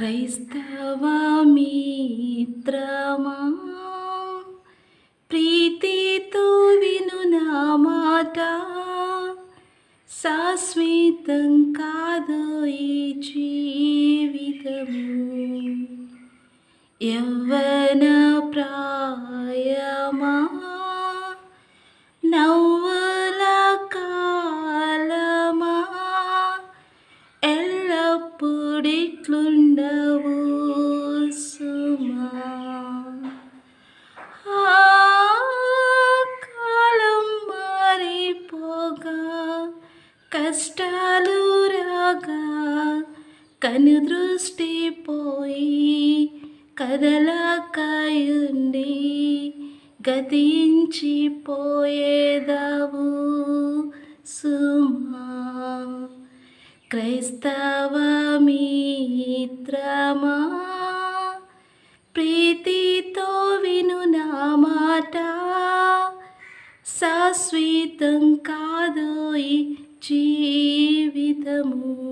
క్రైస్తవ మిత్రమా ప్రీతితో విను నా మాట శాశ్వతం కాదు ఈ జీవితము యవ్వన ప్రాయమా ఎట్లుండవు సుమా. కాలం మారిపోగా కష్టాలు రాగా కను దృష్టి పోయి కదలకాయుండి గతించిపోయేదావు సుమా. క్రైస్తవ మిత్రమా ప్రీతితో విను నా మాట. శాశ్వతం కాదు ఈ జీవితము.